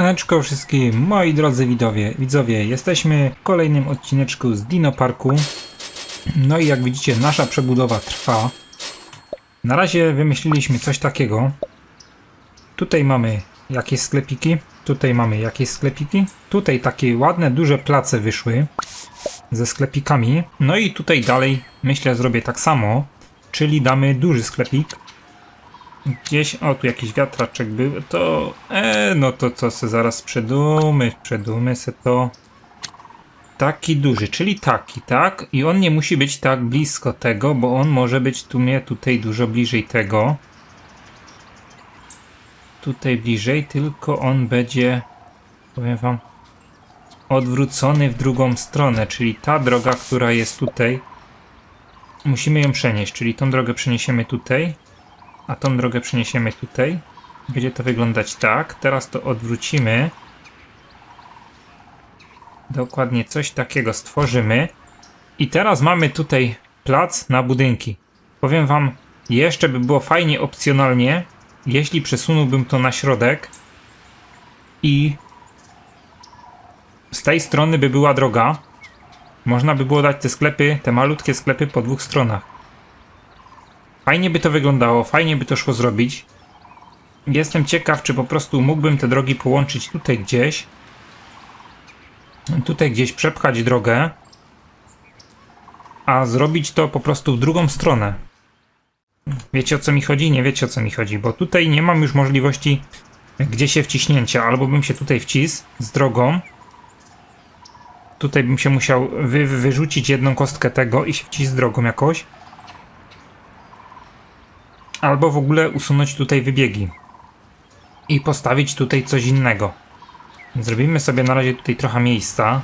Siemaneczko wszystkim, moi drodzy widowie, widzowie, jesteśmy w kolejnym odcineczku z Dino Parku. No i jak widzicie, nasza przebudowa trwa. Na razie wymyśliliśmy coś takiego. Tutaj mamy jakieś sklepiki, tutaj mamy jakieś sklepiki. Tutaj takie ładne, duże place wyszły ze sklepikami. No i tutaj dalej myślę zrobię tak samo, czyli damy duży sklepik. Gdzieś, o tu jakiś wiatraczek był, to, e, no to co se zaraz przedumy, przedumy se to. Taki duży, czyli taki, tak? I on nie musi być tak blisko tego, bo on może być tu mnie tutaj dużo bliżej tego. Tutaj bliżej, tylko on będzie, powiem wam, odwrócony w drugą stronę, czyli ta droga, która jest tutaj, musimy ją przenieść, czyli tą drogę przeniesiemy tutaj, a tą drogę przeniesiemy tutaj. Będzie to wyglądać tak. Teraz to odwrócimy. Dokładnie coś takiego stworzymy. I teraz mamy tutaj plac na budynki. Powiem wam, jeszcze by było fajnie opcjonalnie, jeśli przesunąłbym to na środek i z tej strony by była droga. Można by było dać te sklepy, te malutkie sklepy po dwóch stronach. Fajnie by to wyglądało, fajnie by to szło zrobić. Jestem ciekaw, czy po prostu mógłbym te drogi połączyć tutaj gdzieś. Tutaj gdzieś przepchać drogę. A zrobić to po prostu w drugą stronę. Wiecie o co mi chodzi? Nie wiecie o co mi chodzi, bo tutaj nie mam już możliwości gdzie się wciśnięcia. Albo bym się tutaj wcisł z drogą. Tutaj bym się musiał wy wyrzucić jedną kostkę tego i się wcisnąć z drogą jakoś albo w ogóle usunąć tutaj wybiegi i postawić tutaj coś innego. Zrobimy sobie na razie tutaj trochę miejsca.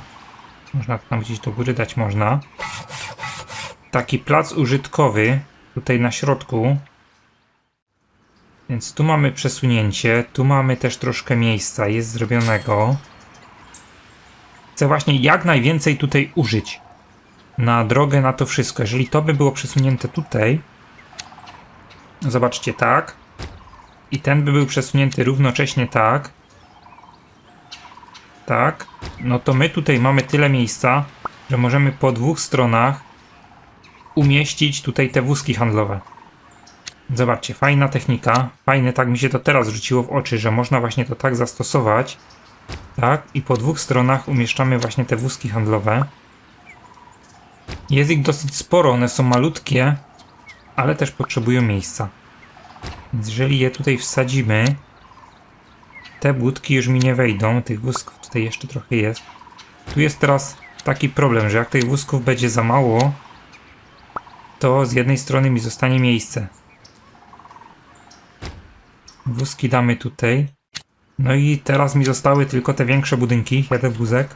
Można tam gdzieś do góry dać można. Taki plac użytkowy tutaj na środku. Więc tu mamy przesunięcie, tu mamy też troszkę miejsca, jest zrobionego. Chcę właśnie jak najwięcej tutaj użyć na drogę, na to wszystko. Jeżeli to by było przesunięte tutaj, Zobaczcie, tak. I ten by był przesunięty równocześnie tak. Tak. No to my tutaj mamy tyle miejsca, że możemy po dwóch stronach umieścić tutaj te wózki handlowe. Zobaczcie, fajna technika. Fajne, tak mi się to teraz rzuciło w oczy, że można właśnie to tak zastosować. Tak, i po dwóch stronach umieszczamy właśnie te wózki handlowe. Jest ich dosyć sporo, one są malutkie, ale też potrzebują miejsca. Więc jeżeli je tutaj wsadzimy, te budki już mi nie wejdą, tych wózków tutaj jeszcze trochę jest. Tu jest teraz taki problem, że jak tych wózków będzie za mało, to z jednej strony mi zostanie miejsce. Wózki damy tutaj. No i teraz mi zostały tylko te większe budynki, jeden wózek.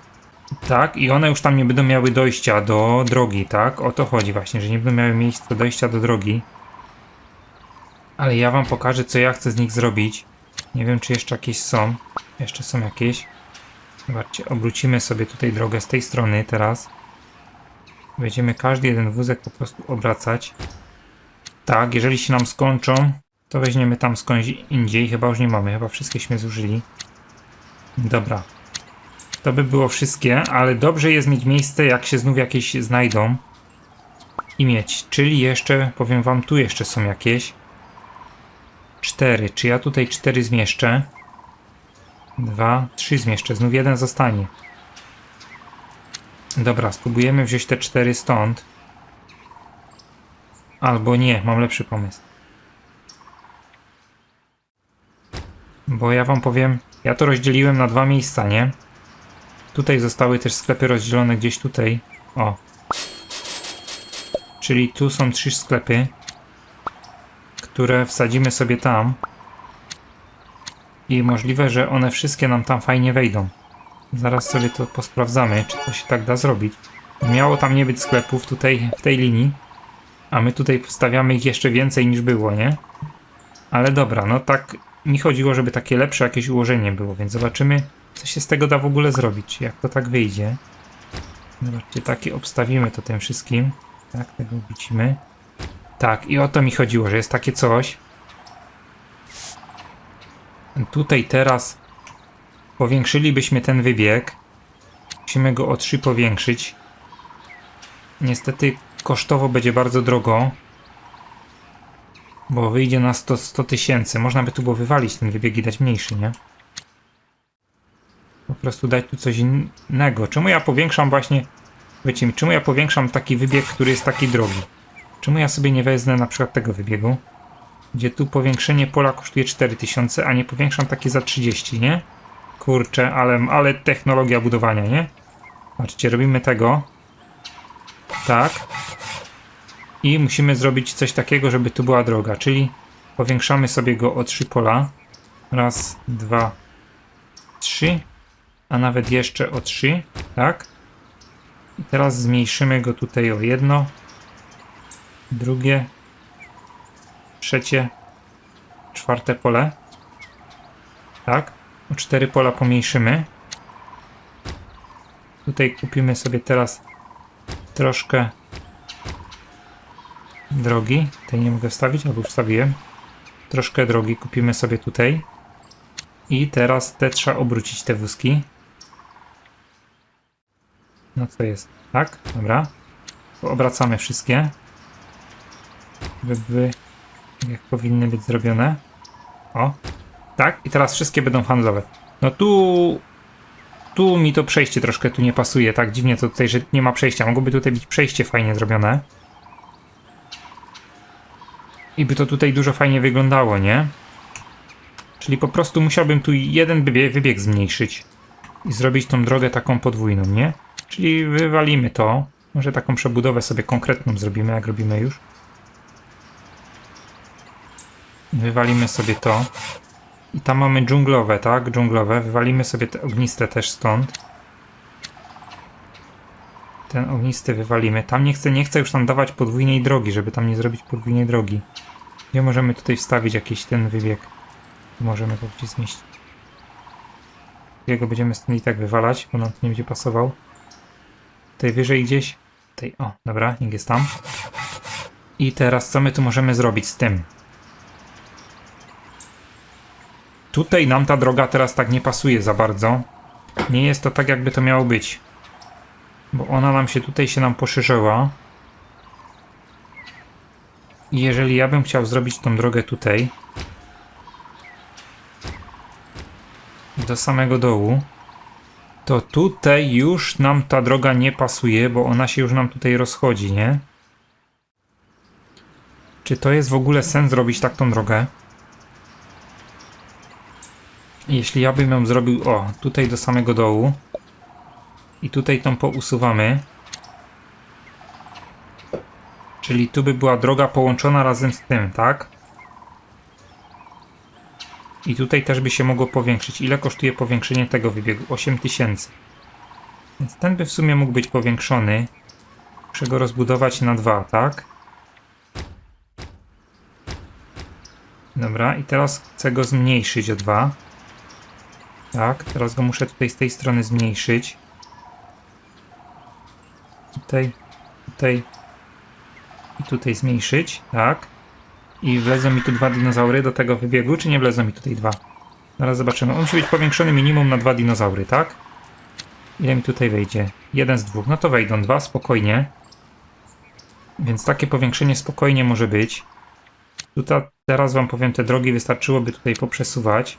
Tak, i one już tam nie będą miały dojścia do drogi, tak? O to chodzi właśnie, że nie będą miały miejsca do dojścia do drogi. Ale ja wam pokażę, co ja chcę z nich zrobić. Nie wiem, czy jeszcze jakieś są. Jeszcze są jakieś. Zobaczcie, obrócimy sobie tutaj drogę z tej strony teraz. Będziemy każdy jeden wózek po prostu obracać. Tak, jeżeli się nam skończą, to weźmiemy tam skądś indziej. Chyba już nie mamy, chyba wszystkieśmy zużyli. Dobra, to by było wszystkie, ale dobrze jest mieć miejsce, jak się znów jakieś znajdą. I mieć. Czyli jeszcze, powiem wam, tu jeszcze są jakieś. Cztery. Czy ja tutaj cztery zmieszczę? Dwa, trzy zmieszczę. Znów jeden zostanie. Dobra, spróbujemy wziąć te cztery stąd. Albo nie, mam lepszy pomysł. Bo ja wam powiem, ja to rozdzieliłem na dwa miejsca, nie? Tutaj zostały też sklepy rozdzielone gdzieś tutaj. O. Czyli tu są trzy sklepy, które wsadzimy sobie tam. I możliwe, że one wszystkie nam tam fajnie wejdą. Zaraz sobie to posprawdzamy, czy to się tak da zrobić. Miało tam nie być sklepów tutaj w tej linii, a my tutaj wstawiamy ich jeszcze więcej niż było, nie? Ale dobra, no tak mi chodziło, żeby takie lepsze jakieś ułożenie było, więc zobaczymy, co się z tego da w ogóle zrobić, jak to tak wyjdzie. Zobaczcie, takie obstawimy to tym wszystkim. Tak, tego widzimy. Tak, i o to mi chodziło, że jest takie coś. Tutaj teraz powiększylibyśmy ten wybieg. Musimy go o 3 powiększyć. Niestety kosztowo będzie bardzo drogo. Bo wyjdzie na 100 100 tysięcy. Można by tu było wywalić ten wybieg i dać mniejszy, nie? Po prostu dać tu coś innego. Czemu ja powiększam właśnie... Wiecie mi, czemu ja powiększam taki wybieg, który jest taki drogi? Czemu ja sobie nie wezmę na przykład tego wybiegu? Gdzie tu powiększenie pola kosztuje 4000, a nie powiększam takie za 30, nie? Kurczę, ale, ale technologia budowania, nie? Patrzcie, robimy tego. Tak. I musimy zrobić coś takiego, żeby tu była droga, czyli powiększamy sobie go o 3 pola. Raz, dwa, trzy, a nawet jeszcze o 3, tak? I teraz zmniejszymy go tutaj o jedno, drugie, trzecie, czwarte pole. Tak? O cztery pola pomniejszymy. Tutaj kupimy sobie teraz troszkę drogi. Tutaj nie mogę wstawić, albo wstawiłem. Troszkę drogi kupimy sobie tutaj. I teraz te trzeba obrócić te wózki. No co jest? Tak? Dobra. Obracamy wszystkie. Żeby jak powinny być zrobione. O. Tak? I teraz wszystkie będą handlowe. No tu... Tu mi to przejście troszkę tu nie pasuje. Tak dziwnie to tutaj, że nie ma przejścia. Mogłoby tutaj być przejście fajnie zrobione. I by to tutaj dużo fajnie wyglądało, nie? Czyli po prostu musiałbym tu jeden wybieg zmniejszyć. I zrobić tą drogę taką podwójną, nie? Czyli wywalimy to. Może taką przebudowę sobie konkretną zrobimy, jak robimy już. Wywalimy sobie to. I tam mamy dżunglowe, tak? Dżunglowe. Wywalimy sobie te ogniste też stąd. Ten ognisty wywalimy. Tam nie chcę, nie chcę już tam dawać podwójnej drogi, żeby tam nie zrobić podwójnej drogi. Gdzie możemy tutaj wstawić jakiś ten wybieg? Możemy to gdzieś zmieścić. Jego będziemy stąd i tak wywalać, bo nam to nie będzie pasował. Tutaj wyżej gdzieś. Tutaj, o, dobra, niech jest tam. I teraz co my tu możemy zrobić z tym? Tutaj nam ta droga teraz tak nie pasuje za bardzo. Nie jest to tak, jakby to miało być. Bo ona nam się tutaj się nam poszerzyła. I jeżeli ja bym chciał zrobić tą drogę tutaj, do samego dołu, to tutaj już nam ta droga nie pasuje, bo ona się już nam tutaj rozchodzi, nie? Czy to jest w ogóle sens zrobić tak tą drogę? Jeśli ja bym ją zrobił, o, tutaj do samego dołu i tutaj tą pousuwamy, czyli tu by była droga połączona razem z tym, tak? I tutaj też by się mogło powiększyć. Ile kosztuje powiększenie tego wybiegu? 8000. Więc ten by w sumie mógł być powiększony. Muszę go rozbudować na dwa, tak? Dobra, i teraz chcę go zmniejszyć o 2. Tak, teraz go muszę tutaj z tej strony zmniejszyć. Tutaj, tutaj i tutaj zmniejszyć, tak. I wlezą mi tu dwa dinozaury do tego wybiegu, czy nie wlezą mi tutaj dwa? Zaraz zobaczymy. On musi być powiększony minimum na dwa dinozaury, tak? Ile mi tutaj wejdzie? Jeden z dwóch. No to wejdą dwa, spokojnie. Więc takie powiększenie spokojnie może być. Tutaj teraz wam powiem, te drogi wystarczyłoby tutaj poprzesuwać.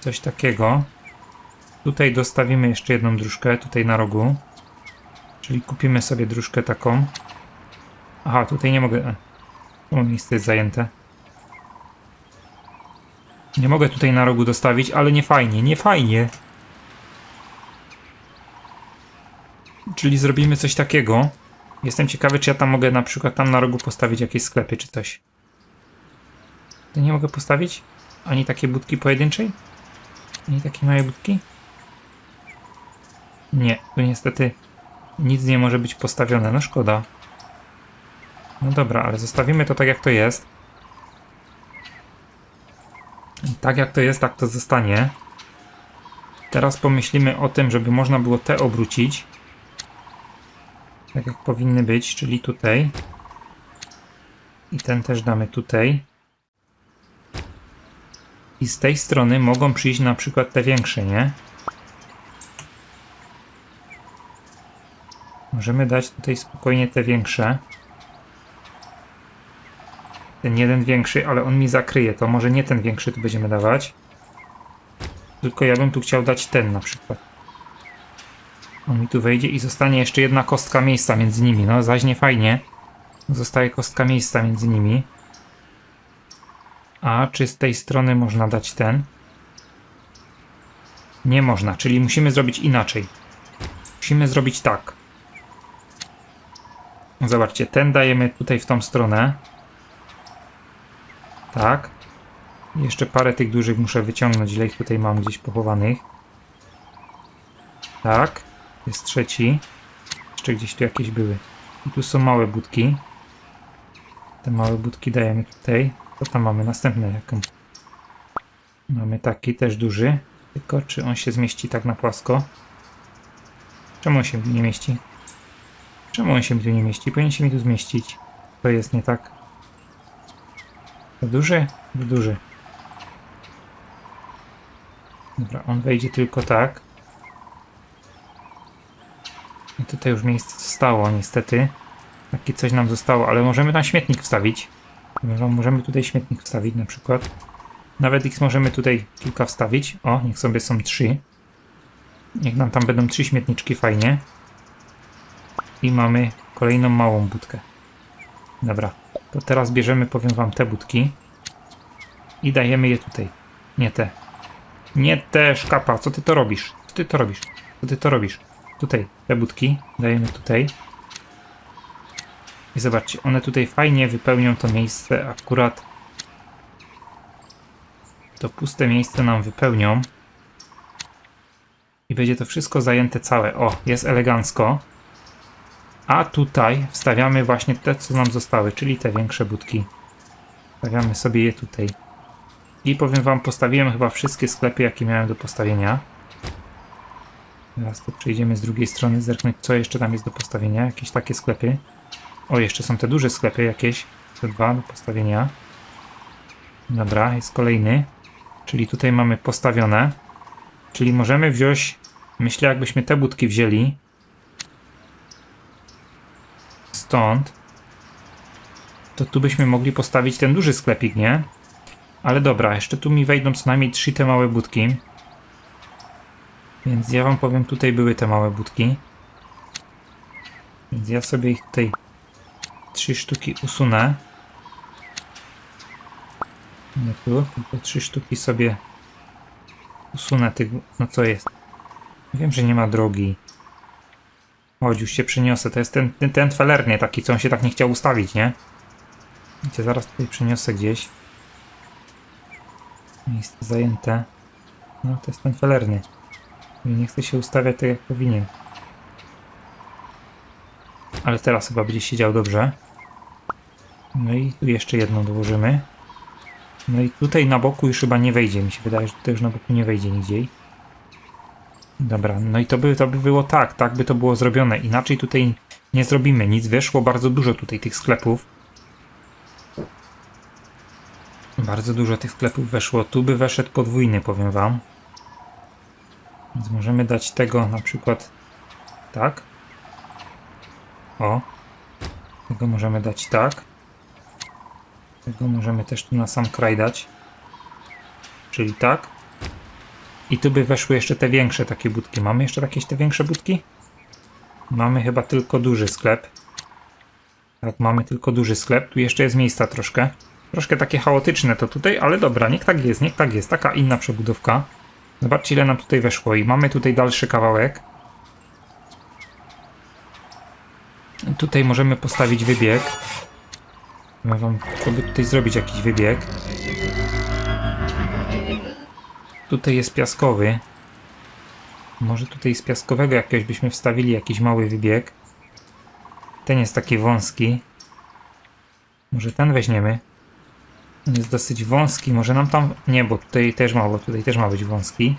Coś takiego. Tutaj dostawimy jeszcze jedną dróżkę, tutaj na rogu. Czyli kupimy sobie dróżkę taką. Aha, tutaj nie mogę... O, miejsce jest zajęte. Nie mogę tutaj na rogu dostawić, ale nie fajnie, nie fajnie. Czyli zrobimy coś takiego. Jestem ciekawy, czy ja tam mogę na przykład tam na rogu postawić jakieś sklepy, czy coś. To nie mogę postawić? Ani takie budki pojedynczej? Ani takie małe budki? Nie, tu niestety nic nie może być postawione, no szkoda. No dobra, ale zostawimy to tak jak to jest. Tak jak to jest, tak to zostanie. Teraz pomyślimy o tym, żeby można było te obrócić. Tak jak powinny być, czyli tutaj. I ten też damy tutaj. I z tej strony mogą przyjść na przykład te większe, nie? Możemy dać tutaj spokojnie te większe. Ten jeden większy, ale on mi zakryje. To może nie ten większy tu będziemy dawać. Tylko ja bym tu chciał dać ten na przykład. On mi tu wejdzie i zostanie jeszcze jedna kostka miejsca między nimi. No, zaś nie fajnie. Zostaje kostka miejsca między nimi. A czy z tej strony można dać ten? Nie można, czyli musimy zrobić inaczej. Musimy zrobić tak. Zobaczcie, ten dajemy tutaj w tą stronę. Tak. Jeszcze parę tych dużych muszę wyciągnąć, ile ich tutaj mam gdzieś pochowanych. Tak. Jest trzeci. Jeszcze gdzieś tu jakieś były. I tu są małe budki. Te małe budki dajemy tutaj. Co tam mamy? Następne jaką? Mamy taki też duży. Tylko czy on się zmieści tak na płasko? Czemu on się nie mieści? Czemu on się tu nie mieści? Powinien się mi tu zmieścić. To jest nie tak. Duży? Duży. Dobra, on wejdzie tylko tak. I tutaj już miejsce zostało, niestety. Takie coś nam zostało, ale możemy tam śmietnik wstawić. Możemy tutaj śmietnik wstawić na przykład. Nawet ich możemy tutaj kilka wstawić. O, niech sobie są trzy. Niech nam tam będą trzy śmietniczki, fajnie. I mamy kolejną małą budkę. Dobra, to teraz bierzemy, powiem wam, te budki. I dajemy je tutaj. Nie te. Nie te szkapa, co ty to robisz? Co ty to robisz? Co ty to robisz? Tutaj, te budki dajemy tutaj. I zobaczcie, one tutaj fajnie wypełnią to miejsce akurat. To puste miejsce nam wypełnią. I będzie to wszystko zajęte całe. O, jest elegancko. A tutaj wstawiamy właśnie te, co nam zostały, czyli te większe budki. Stawiamy sobie je tutaj. I powiem wam, postawiłem chyba wszystkie sklepy, jakie miałem do postawienia. Teraz to przejdziemy z drugiej strony, zerknąć, co jeszcze tam jest do postawienia. Jakieś takie sklepy. O, jeszcze są te duże sklepy jakieś. Te dwa do postawienia. Dobra, jest kolejny. Czyli tutaj mamy postawione. Czyli możemy wziąć, myślę, jakbyśmy te budki wzięli. Stąd. To tu byśmy mogli postawić ten duży sklepik, nie? Ale dobra, jeszcze tu mi wejdą co najmniej trzy te małe budki. Więc ja wam powiem, tutaj były te małe budki. Więc ja sobie ich tutaj trzy sztuki usunę. Nie tu, tylko trzy sztuki sobie usunę tych, no co jest. Wiem, że nie ma drogi. Chodź, już się przyniosę. To jest ten, ten, ten felernie taki, co on się tak nie chciał ustawić, nie? Wiecie, zaraz tutaj przyniosę gdzieś. Miejsce zajęte. No, to jest ten felerny. I nie chce się ustawiać tak, jak powinien. Ale teraz chyba będzie siedział dobrze. No i tu jeszcze jedną dołożymy. No i tutaj na boku już chyba nie wejdzie. Mi się wydaje, że już na boku nie wejdzie nigdziej. Dobra, no i to by, to by było tak, tak by to było zrobione. Inaczej tutaj nie zrobimy nic. Wyszło bardzo dużo tutaj tych sklepów. Bardzo dużo tych sklepów weszło. Tu by weszedł podwójny, powiem wam. Więc możemy dać tego na przykład tak. O. Tego możemy dać tak. Tego możemy też tu na sam kraj dać. Czyli tak. I tu by weszły jeszcze te większe takie budki. Mamy jeszcze jakieś te większe budki? Mamy chyba tylko duży sklep. Tak, mamy tylko duży sklep. Tu jeszcze jest miejsca troszkę. Troszkę takie chaotyczne to tutaj, ale dobra, niech tak jest, niech tak jest. Taka inna przebudówka. Zobaczcie ile nam tutaj weszło i mamy tutaj dalszy kawałek. Tutaj możemy postawić wybieg. Ja wam, tutaj zrobić jakiś wybieg. Tutaj jest piaskowy. Może tutaj z piaskowego jakiegoś byśmy wstawili jakiś mały wybieg. Ten jest taki wąski. Może ten weźmiemy. On jest dosyć wąski, może nam tam... Nie, bo tutaj też ma, bo tutaj też ma być wąski.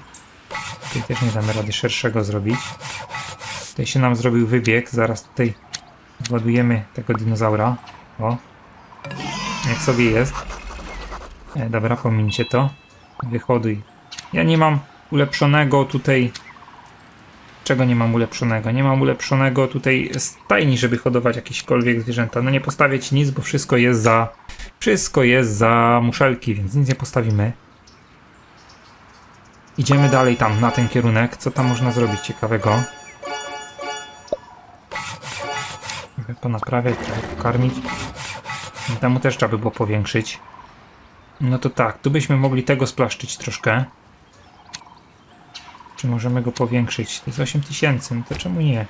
Tutaj też nie damy rady szerszego zrobić. Tutaj się nam zrobił wybieg, zaraz tutaj władujemy tego dinozaura. O. Jak sobie jest. E, dobra, pomincie to. Wyhoduj. Ja nie mam ulepszonego tutaj. Czego nie mam ulepszonego? Nie mam ulepszonego tutaj stajni, żeby hodować jakiekolwiek zwierzęta. No nie postawię ci nic, bo wszystko jest za. Wszystko jest za muszelki, więc nic nie postawimy. Idziemy dalej tam, na ten kierunek. Co tam można zrobić ciekawego? Trochę ponaprawiać, trochę pokarmić. Temu też trzeba by było powiększyć. No to tak, tu byśmy mogli tego splaszczyć troszkę. Czy możemy go powiększyć? To jest 8000, no to czemu nie?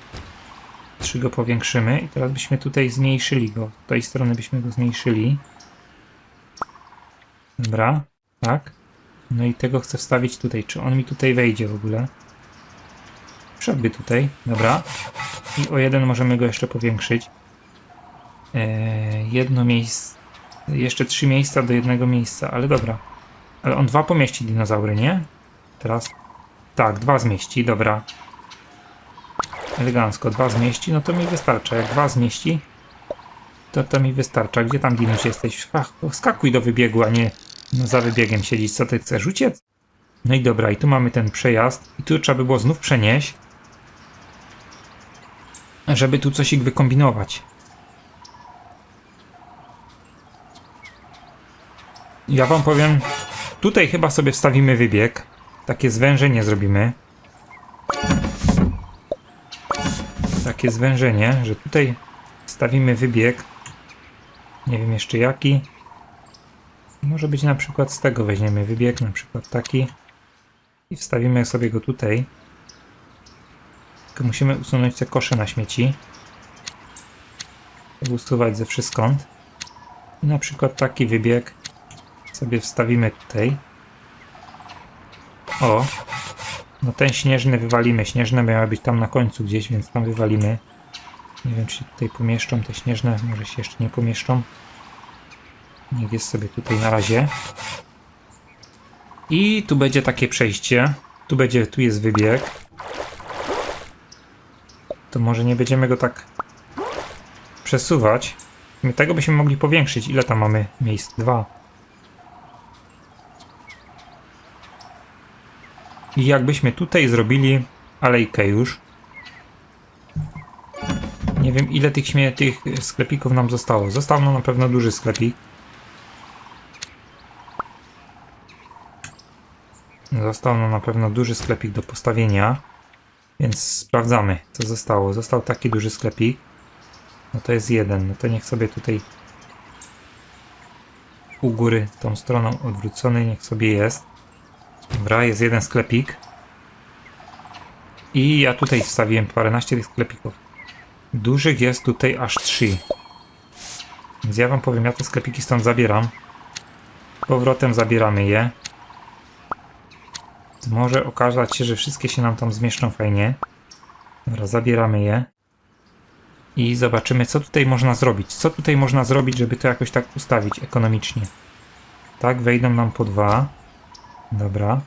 3 go powiększymy i teraz byśmy tutaj zmniejszyli go. Z tej strony byśmy go zmniejszyli. Dobra, tak. No i tego chcę wstawić tutaj. Czy on mi tutaj wejdzie w ogóle? Wszedłby tutaj, dobra. I o jeden możemy go jeszcze powiększyć. Eee, jedno miejsce. Jeszcze trzy miejsca do jednego miejsca, ale dobra. Ale on dwa pomieści dinozaury, nie? Teraz. Tak, dwa zmieści, dobra. Elegancko, dwa zmieści, no to mi wystarcza. Jak dwa zmieści, to to mi wystarcza. Gdzie tam Dinuś jesteś? Ach, skakuj do wybiegu, a nie no, za wybiegiem siedzieć. Co ty chcesz? Uciec? No i dobra, i tu mamy ten przejazd. I tu trzeba by było znów przenieść. Żeby tu coś ich wykombinować. Ja wam powiem, tutaj chyba sobie wstawimy wybieg. Takie zwężenie zrobimy. Takie zwężenie, że tutaj wstawimy wybieg. Nie wiem jeszcze jaki. Może być na przykład z tego weźmiemy wybieg, na przykład taki. I wstawimy sobie go tutaj. Tylko musimy usunąć te kosze na śmieci. Usuwać ze wszystkąd. I na przykład taki wybieg sobie wstawimy tutaj. O! No ten śnieżny wywalimy. Śnieżne miały być tam na końcu gdzieś, więc tam wywalimy. Nie wiem, czy się tutaj pomieszczą te śnieżne. Może się jeszcze nie pomieszczą. Niech jest sobie tutaj na razie. I tu będzie takie przejście. Tu będzie, tu jest wybieg. To może nie będziemy go tak przesuwać. My tego byśmy mogli powiększyć. Ile tam mamy miejsc? Dwa. I jakbyśmy tutaj zrobili alejkę już. Nie wiem ile tych, śmie- tych sklepików nam zostało. Został nam na pewno duży sklepik. Został nam na pewno duży sklepik do postawienia. Więc sprawdzamy co zostało. Został taki duży sklepik. No to jest jeden. No to niech sobie tutaj u góry tą stroną odwrócony niech sobie jest. Dobra, jest jeden sklepik. I ja tutaj wstawiłem paręnaście tych sklepików. Dużych jest tutaj aż trzy. Więc ja wam powiem, ja te sklepiki stąd zabieram. Powrotem zabieramy je. Może okazać się, że wszystkie się nam tam zmieszczą fajnie. Dobra, zabieramy je. I zobaczymy, co tutaj można zrobić. Co tutaj można zrobić, żeby to jakoś tak ustawić ekonomicznie. Tak, wejdą nam po dwa. Dobra.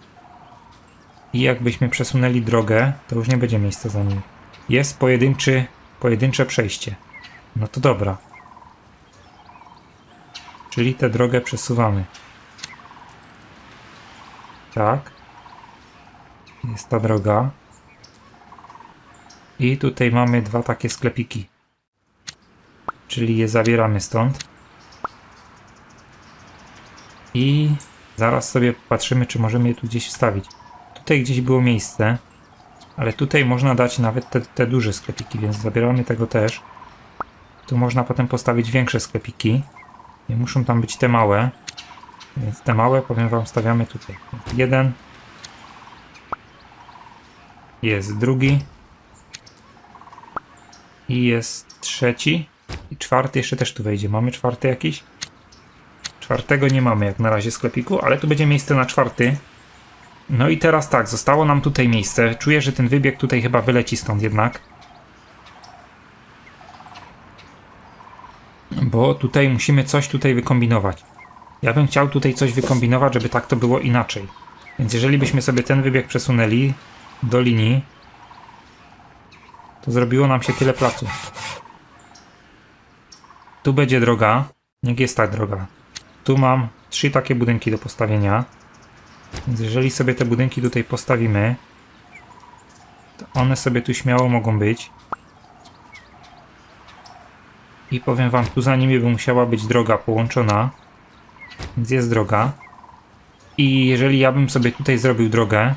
I jakbyśmy przesunęli drogę, to już nie będzie miejsca za nim. Jest pojedynczy, pojedyncze przejście. No to dobra. Czyli tę drogę przesuwamy. Tak. Jest ta droga. I tutaj mamy dwa takie sklepiki. Czyli je zabieramy stąd. I zaraz sobie patrzymy, czy możemy je tu gdzieś wstawić. Tutaj gdzieś było miejsce, ale tutaj można dać nawet te, te duże sklepiki, więc zabieramy tego też. Tu można potem postawić większe sklepiki. Nie muszą tam być te małe. Więc te małe, powiem wam, stawiamy tutaj. Jeden. Jest drugi. I jest trzeci. I czwarty jeszcze też tu wejdzie. Mamy czwarty jakiś? Czwartego nie mamy jak na razie sklepiku, ale tu będzie miejsce na czwarty. No i teraz tak, zostało nam tutaj miejsce. Czuję, że ten wybieg tutaj chyba wyleci stąd jednak. Bo tutaj musimy coś tutaj wykombinować. Ja bym chciał tutaj coś wykombinować, żeby tak to było inaczej. Więc jeżeli byśmy sobie ten wybieg przesunęli do linii, to zrobiło nam się tyle placu. Tu będzie droga. Niech jest ta droga. Tu mam trzy takie budynki do postawienia. Więc jeżeli sobie te budynki tutaj postawimy, to one sobie tu śmiało mogą być. I powiem wam, tu za nimi by musiała być droga połączona. Więc jest droga. I jeżeli ja bym sobie tutaj zrobił drogę,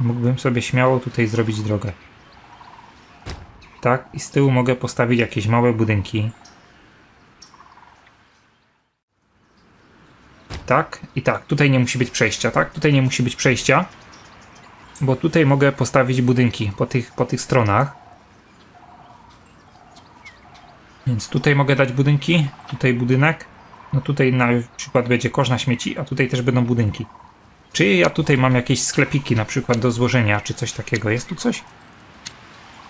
mógłbym sobie śmiało tutaj zrobić drogę. Tak, i z tyłu mogę postawić jakieś małe budynki. Tak, i tak, tutaj nie musi być przejścia, tak? Tutaj nie musi być przejścia, bo tutaj mogę postawić budynki po tych, po tych stronach. Więc tutaj mogę dać budynki, tutaj budynek. No tutaj na przykład będzie kosz na śmieci, a tutaj też będą budynki. Czy ja tutaj mam jakieś sklepiki na przykład do złożenia, czy coś takiego? Jest tu coś?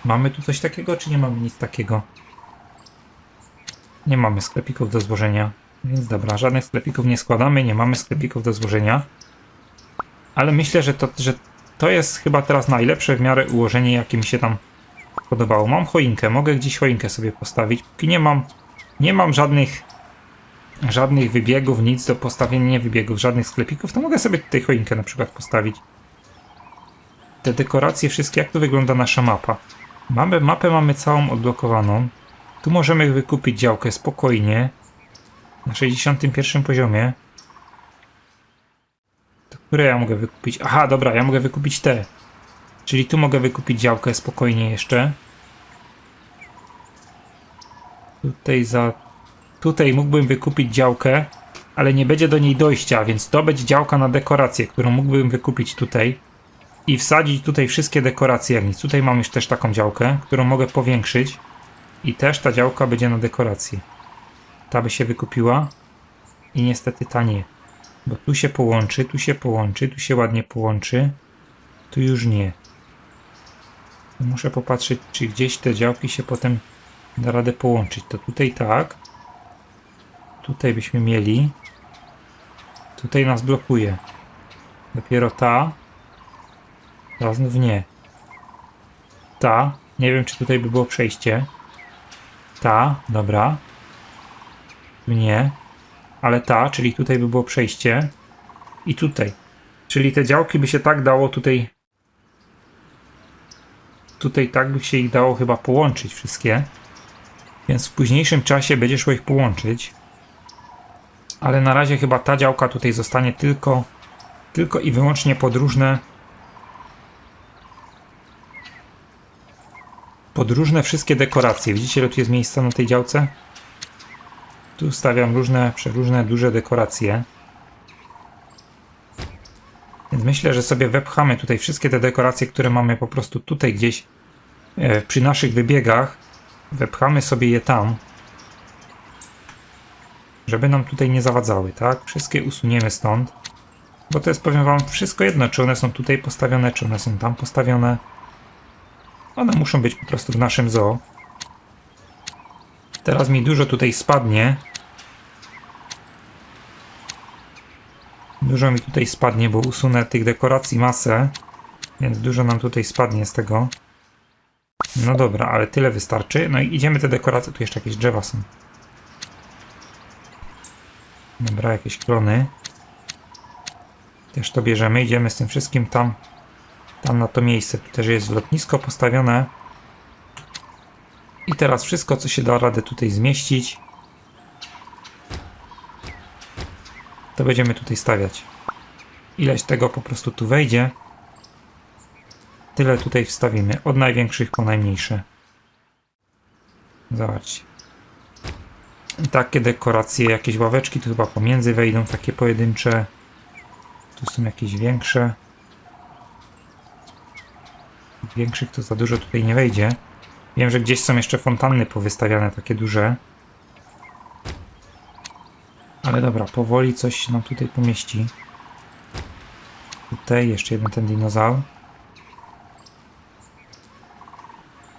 Mamy tu coś takiego, czy nie mamy nic takiego? Nie mamy sklepików do złożenia. Więc dobra, żadnych sklepików nie składamy, nie mamy sklepików do złożenia. Ale myślę, że to, że to jest chyba teraz najlepsze w miarę ułożenie, jakie mi się tam podobało. Mam choinkę, mogę gdzieś choinkę sobie postawić. Póki nie mam, nie mam żadnych żadnych wybiegów, nic do postawienia nie wybiegów, żadnych sklepików, to mogę sobie tutaj choinkę na przykład postawić. Te dekoracje wszystkie, jak to wygląda nasza mapa? Mamy, mapę mamy całą odblokowaną. Tu możemy wykupić działkę spokojnie. Na 61 poziomie. To które ja mogę wykupić? Aha, dobra, ja mogę wykupić te. Czyli tu mogę wykupić działkę spokojnie jeszcze. Tutaj za... Tutaj mógłbym wykupić działkę, ale nie będzie do niej dojścia, więc to będzie działka na dekorację, którą mógłbym wykupić tutaj i wsadzić tutaj wszystkie dekoracje nic. Tutaj mam już też taką działkę, którą mogę powiększyć i też ta działka będzie na dekorację. Ta by się wykupiła i niestety ta nie. Bo tu się połączy, tu się połączy, tu się ładnie połączy, tu już nie. Muszę popatrzeć, czy gdzieś te działki się potem da radę połączyć. To tutaj tak. Tutaj byśmy mieli. Tutaj nas blokuje. Dopiero ta. Teraz znów nie. Ta. Nie wiem, czy tutaj by było przejście. Ta. Dobra. Tu nie. Ale ta, czyli tutaj by było przejście. I tutaj. Czyli te działki by się tak dało tutaj. Tutaj tak by się ich dało chyba połączyć wszystkie. Więc w późniejszym czasie będzie szło ich połączyć. Ale na razie chyba ta działka tutaj zostanie tylko, tylko i wyłącznie podróżne. Podróżne wszystkie dekoracje. Widzicie, ile tu jest miejsca na tej działce? Tu stawiam różne, przeróżne, duże dekoracje. Więc myślę, że sobie wepchamy tutaj wszystkie te dekoracje, które mamy po prostu tutaj gdzieś e, przy naszych wybiegach. Wepchamy sobie je tam. Żeby nam tutaj nie zawadzały, tak? Wszystkie usuniemy stąd. Bo to jest, powiem wam, wszystko jedno, czy one są tutaj postawione, czy one są tam postawione. One muszą być po prostu w naszym zoo. Teraz mi dużo tutaj spadnie. Dużo mi tutaj spadnie, bo usunę tych dekoracji masę. Więc dużo nam tutaj spadnie z tego. No dobra, ale tyle wystarczy. No i idziemy te dekoracje. Tu jeszcze jakieś drzewa są. Dobra, jakieś klony. Też to bierzemy. Idziemy z tym wszystkim tam. Tam na to miejsce. Tu też jest lotnisko postawione. I teraz wszystko, co się da radę tutaj zmieścić. To będziemy tutaj stawiać. Ileś tego po prostu tu wejdzie. Tyle tutaj wstawimy. Od największych po najmniejsze. Zobaczcie. I takie dekoracje, jakieś ławeczki tu chyba pomiędzy wejdą, takie pojedyncze. Tu są jakieś większe. Większych to za dużo tutaj nie wejdzie. Wiem, że gdzieś są jeszcze fontanny powystawiane, takie duże. Ale dobra, powoli coś się nam tutaj pomieści. Tutaj jeszcze jeden ten dinozaur.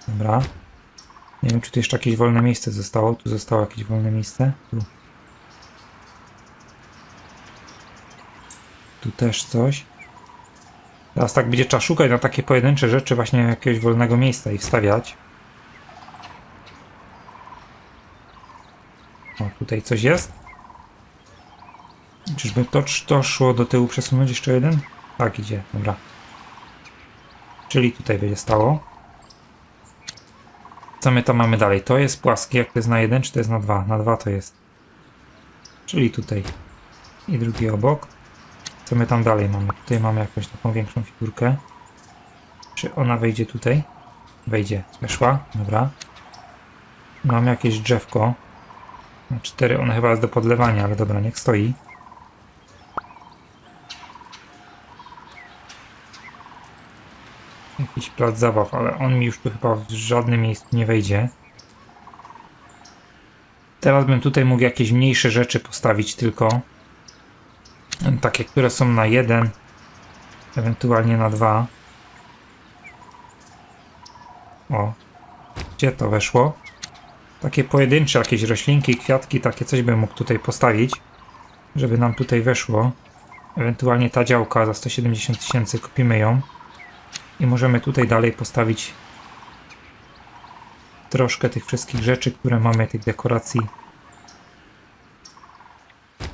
Dobra. Nie wiem, czy tu jeszcze jakieś wolne miejsce zostało. Tu zostało jakieś wolne miejsce. Tu. Tu też coś. Teraz tak będzie trzeba szukać na takie pojedyncze rzeczy właśnie jakiegoś wolnego miejsca i wstawiać. O, tutaj coś jest. Czyżby to, to szło do tyłu przesunąć jeszcze jeden? Tak, idzie, dobra. Czyli tutaj będzie stało. Co my tam mamy dalej? To jest płaskie, jak to jest na jeden, czy to jest na dwa? Na dwa to jest. Czyli tutaj. I drugi obok. Co my tam dalej mamy? Tutaj mamy jakąś taką większą figurkę. Czy ona wejdzie tutaj? Wejdzie. Weszła? Dobra. Mamy jakieś drzewko. Na cztery, one chyba jest do podlewania, ale dobra, niech stoi. Jakiś plac zabaw, ale on mi już tu chyba w żadnym miejscu nie wejdzie. Teraz bym tutaj mógł jakieś mniejsze rzeczy postawić tylko. Takie, które są na jeden, ewentualnie na dwa. O, gdzie to weszło? Takie pojedyncze jakieś roślinki, kwiatki, takie coś bym mógł tutaj postawić, żeby nam tutaj weszło. Ewentualnie ta działka za 170 tysięcy kupimy ją. I możemy tutaj dalej postawić troszkę tych wszystkich rzeczy, które mamy, tych dekoracji.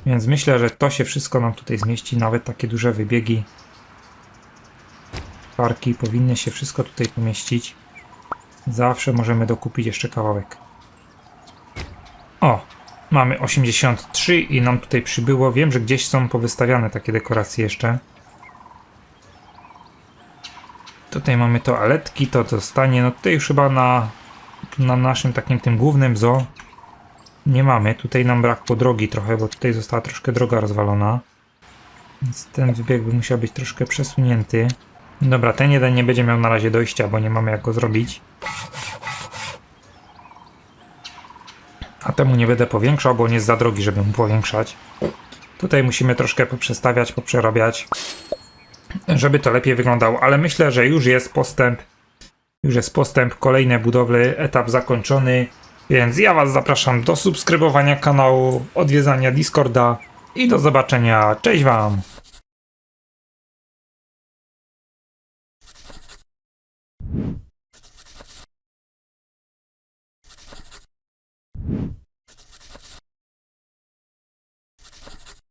Więc myślę, że to się wszystko nam tutaj zmieści, nawet takie duże wybiegi. Parki powinny się wszystko tutaj pomieścić. Zawsze możemy dokupić jeszcze kawałek. O, mamy 83 i nam tutaj przybyło. Wiem, że gdzieś są powystawiane takie dekoracje jeszcze. Tutaj mamy toaletki, to dostanie. No tutaj już chyba na, na naszym takim tym głównym zoo nie mamy. Tutaj nam brakło drogi trochę, bo tutaj została troszkę droga rozwalona. Więc ten wybieg by musiał być troszkę przesunięty. Dobra, ten jeden nie będzie miał na razie dojścia, bo nie mamy jak go zrobić. A temu nie będę powiększał, bo on jest za drogi, żeby mu powiększać. Tutaj musimy troszkę poprzestawiać, poprzerabiać, żeby to lepiej wyglądało, ale myślę, że już jest postęp. Już jest postęp, kolejne budowle, etap zakończony. Więc ja Was zapraszam do subskrybowania kanału, odwiedzania Discorda i do zobaczenia. Cześć Wam!